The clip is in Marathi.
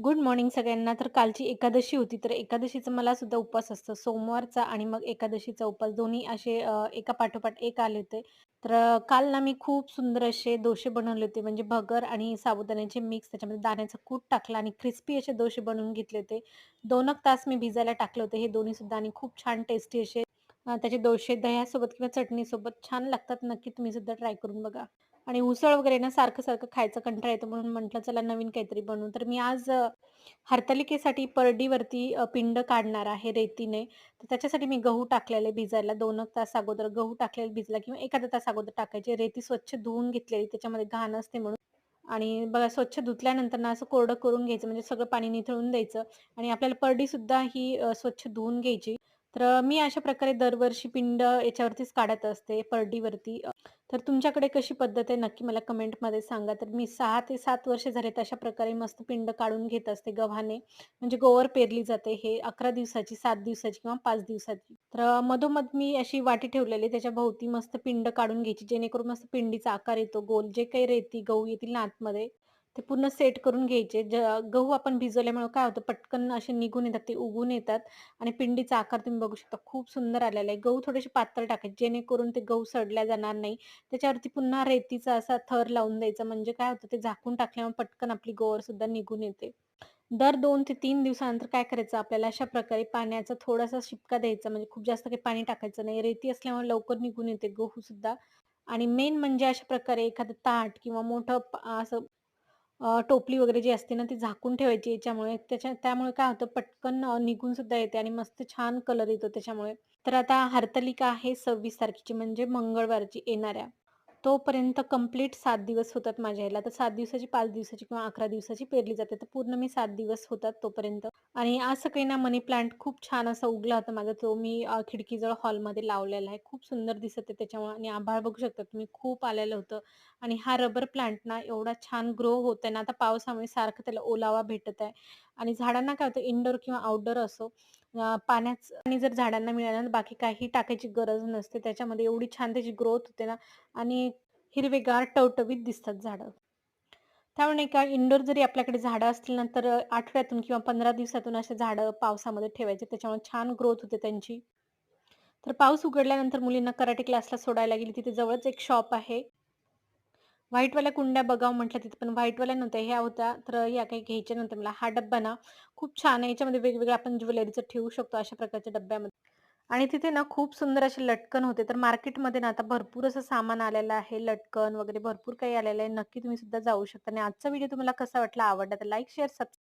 गुड मॉर्निंग सगळ्यांना. तर कालची एकादशी होती, तर एकादशीचा मला सुद्धा उपवास असतो. सोमवारचा आणि मग एकादशीचा उपवास दोन्ही असे एका पाठोपाठ एक आले होते. तर काल ना मी खूप सुंदर असे डोसे बनवले होते. म्हणजे भगर आणि साबुदाण्याचे मिक्स त्याच्यामध्ये दाण्याचा कूट टाकला आणि क्रिस्पी असे डोसे बनवून घेतले होते. दोनक तास मी भिजायला टाकले होते हे दोन्ही सुद्धा आणि खूप छान टेस्टी असे त्याचे दोशे दह्यासोबत किंवा चटणीसोबत छान लागतात. नक्की तुम्ही सुद्धा ट्राय करून बघा. आणि उसळ वगैरे ना सारखं-सारखं खायचा कंटाळा येतो म्हणून म्हटलं चला नवीन काहीतरी बनवू. तर मी आज हरतालिकेसाठी परडीवरती पिंड काढणार आहे रेतीने. तर त्याच्यासाठी मी गहू टाकलेले भिजायला दोन तास अगोदर गहू टाकलेले भिजला किंवा एखादा तास अगोदर टाकायचे. रेती स्वच्छ धुवून घेतलेली त्याच्यामध्ये घाण असते म्हणून. आणि बघा स्वच्छ धुतल्यानंतर ना असं कोरडं करून घ्यायचं म्हणजे सगळं पाणी निथळून द्यायचं आणि आपल्याला परडीसुद्धा ही स्वच्छ धुवून घ्यायची. तर मी अशा प्रकारे दरवर्षी पिंड याच्यावरतीच काढत असते परडीवरती. तर तुमच्याकडे कशी पद्धत आहे नक्की मला कमेंटमध्ये सांगा. तर मी सहा ते सात वर्ष झालेत अशा प्रकारे मस्त पिंड काढून घेत असते गव्हाने. म्हणजे गोवर पेरली जाते हे 11 दिवसाची, सात दिवसाची किंवा पाच दिवसाची. तर मधोमध मी अशी वाटी ठेवलेली आहे त्याच्या भोवती मस्त पिंड काढून घ्यायची जेणेकरून मस्त पिंडीचा आकार येतो गोल. जे काही रेती, गहू येतील ना आतमध्ये ते पूर्ण सेट करून घ्यायचे. ज गहू आपण भिजवल्यामुळे काय होतं पटकन असे निघून येतात, ते उगून येतात आणि पिंडीचा आकार तुम्ही बघू शकता खूप सुंदर आलेला आहे. गहू थोडेसे पातळ टाकायचे जेणेकरून ते गहू सडल्या जाणार नाही. त्याच्यावरती पुन्हा रेतीचा असा थर लावून द्यायचा म्हणजे काय होतं ते झाकून टाकल्यामुळे पटकन आपली गोवर सुद्धा निघून येते. दर दोन ते तीन दिवसानंतर काय करायचं आपल्याला अशा प्रकारे पाण्याचा थोडासा शिपका द्यायचा म्हणजे खूप जास्त काही पाणी टाकायचं नाही. रेती असल्यामुळे लवकर निघून येते गहू सुद्धा आणि मेन म्हणजे अशा प्रकारे एखादं ताट किंवा मोठं असं टोपली वगैरे जी असते ना, ती झाकून ठेवायची याच्यामुळे. त्याच्या त्यामुळे काय होतं पटकन निघून सुद्धा येते आणि मस्त छान कलर येतो त्याच्यामुळे. तर आता हरतालिका आहे 26 तारखेची म्हणजे मंगळवारची येणाऱ्या. तोपर्यंत कंप्लीट सात दिवस होतात माझ्या ह्याला. तर सात दिवसाची, पाच दिवसाची किंवा 11 दिवसाची पेरली जाते. तर पूर्ण मी सात दिवस होतात तोपर्यंत. आणि आज सकाळी ना मनी प्लांट खूप छान असा उगला होता माझा. तो मी खिडकीजवळ हॉलमध्ये लावलेला आहे. खूप सुंदर दिसत आहे त्याच्यामुळे आणि आभाळ बघू शकता तुम्ही खूप आलेलं होतं. आणि हा रबर प्लांट ना एवढा छान ग्रो होत आहे ना, आता पावसामुळे सारखं त्याला ओलावा भेटत आहे. आणि झाडांना काय होतं इनडोअर किंवा आउटडोअर असो पाण्याच आणि जर झाडांना मिळालं बाकी काही टाकायची गरज नसते. त्याच्यामध्ये एवढी छान त्याची ग्रोथ होते ना आणि हिरवेगार टवटवीत दिसतात झाडं. त्यामुळे का इंडोर जरी आपल्याकडे झाडं असतील ना, तर आठवड्यातून किंवा 15 दिवसातून असे झाडं पावसामध्ये ठेवायचे त्याच्यामुळे छान ग्रोथ होते त्यांची. तर पाऊस उघडल्यानंतर मुलींना कराटे क्लासला सोडायला गेली. तिथे जवळच एक शॉप आहे. व्हाईटवाल्या कुंड्या बघावं म्हटलं तिथे पण व्हाईटवाल्या नव्हत्या, ह्या होत्या. तर ह्या काही घ्यायच्या नव्हत्या मला. हा डब्बा ना खूप छान आहे. याच्यामध्ये वेगवेगळ्या आपण ज्वेलरीचं ठेवू शकतो अशा प्रकारच्या डब्यामध्ये. आणि तिथे ना खूप सुंदर असे लटकन होते. तर मार्केटमध्ये ना आता भरपूर असं सामान आलेलं आहे. लटकन वगैरे भरपूर काही आलेलं आहे. नक्की तुम्ही सुद्धा जाऊ शकता. आणि आजचा व्हिडिओ तुम्हाला कसा वाटला, आवडला तर लाईक, शेअर, सबस्क्राईब